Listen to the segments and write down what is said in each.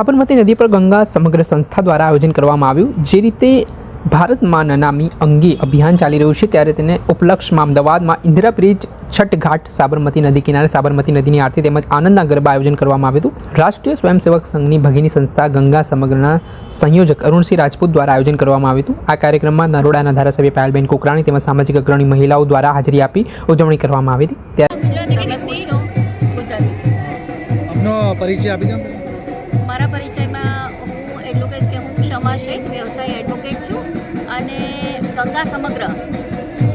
સાબરમતી નદી પર ગંગા સમગ્ર સંસ્થા દ્વારા આયોજન કરવામાં આવ્યું જે રીતે ભારતમાં નનામી અંગે અભિયાન ચાલી રહ્યું છે ત્યારે તેને ઉપલક્ષમાં અમદાવાદમાં ઇન્દિરા બ્રિજ છઠ ઘાટ સાબરમતી નદી કિનારે સાબરમતી નદીની આરતી તેમજ આનંદના ગરબા આયોજન કરવામાં આવ્યું હતું. રાષ્ટ્રીય સ્વયંસેવક સંઘની ભગીની સંસ્થા ગંગા સમગ્રના સંયોજક અરુણસિંહ રાજપૂત દ્વારા આયોજન કરવામાં આવ્યું હતું. આ કાર્યક્રમમાં નરોડાના ધારાસભ્ય પાયલબેન કુકરાણી તેમજ સામાજિક અગ્રણી મહિલાઓ દ્વારા હાજરી આપી ઉજવણી કરવામાં આવી હતી. ત્યારે પરિચય આપી. મારા પરિચયમાં હું એટલું કહીશ કે હું ક્ષમા શેઠ વ્યવસાય એડવોકેટ છું અને ગંગા સમગ્ર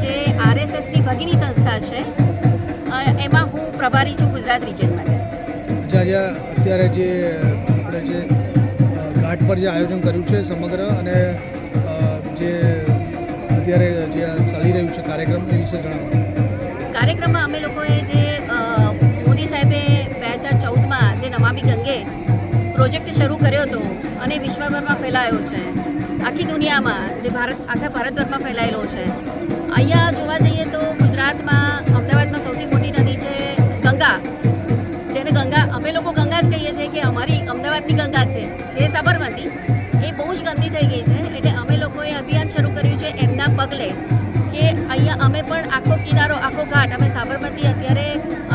જે આરએસએસની ભગીની સંસ્થા છે એમાં હું પ્રભારી છું ગુજરાત રિજન માટે. અત્યારે જે આપણે જે ઘાટ પર જે આયોજન કર્યું છે સમગ્ર અને જે અત્યારે જે ચાલી રહ્યું છે કાર્યક્રમ એ વિશે જણાવો. કાર્યક્રમમાં અમે લોકોએ જે મોદી સાહેબે બે હજાર ચૌદમાં જે નમામી ગંગે પ્રોજેક્ટ શરૂ કર્યો હતો અને વિશ્વભરમાં ફેલાયો છે. આખી દુનિયામાં જે ભારત, આખા ભારતભરમાં ફેલાયેલો છે. અહીંયા જોવા જઈએ તો ગુજરાતમાં, અમદાવાદમાં સૌથી મોટી નદી છે ગંગા. જેને ગંગા, અમે લોકો ગંગા જ કહીએ છીએ કે અમારી અમદાવાદની ગંગા જ છે. જે સાબરમતી, એ બહુ જ ગંદી થઈ ગઈ છે. એટલે અમે લોકોએ અભિયાન શરૂ કર્યું છે એમના પગલે કે અહીંયા અમે પણ આખો કિનારો, આખો ઘાટ, અમે સાબરમતી અત્યારે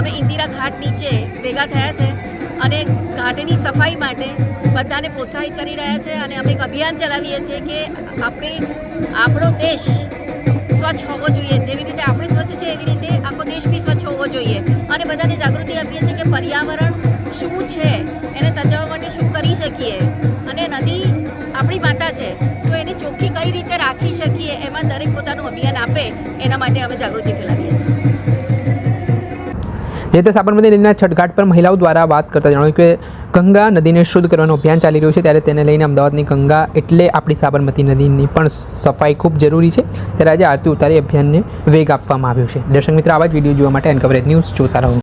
અમે ઇન્દિરા ઘાટ નીચે ભેગા થયા છે. અને ઘાટની સફાઈ માટે બધાને પ્રોત્સાહિત કરી રહ્યા છે અને અમે એક અભિયાન ચલાવીએ છીએ કે આપણે, આપણો દેશ સ્વચ્છ હોવો જોઈએ. જેવી રીતે આપણે સ્વચ્છ છે એવી રીતે આખો દેશ બી સ્વચ્છ હોવો જોઈએ. અને બધાને જાગૃતિ આપીએ છીએ કે પર્યાવરણ શું છે, એને સજાવવા માટે શું કરી શકીએ. અને નદી આપણી માતા છે, તો એને ચોખ્ખી કઈ રીતે રાખી શકીએ, એમાં દરેક પોતાનું અભિયાન આપે, એના માટે અમે જાગૃતિ ફેલાવીએ છીએ. જે તે સાબરમતી નદીના છઠઘાટ પર મહિલાઓ દ્વારા વાત કરતા જણાવ્યું કે ગંગા નદીને શુદ્ધ કરવાનું અભિયાન ચાલી રહ્યું છે, ત્યારે તેને લઈને અમદાવાદની ગંગા એટલે આપણી સાબરમતી નદીની પણ સફાઈ ખૂબ જરૂરી છે. ત્યારે આજે આરતી ઉતારી અભિયાનને વેગ આપવામાં આવ્યો છે. દર્શક મિત્રો, આવા જ વીડિયો જોવા માટે એન કવરેજ ન્યૂઝ જોતા રહો.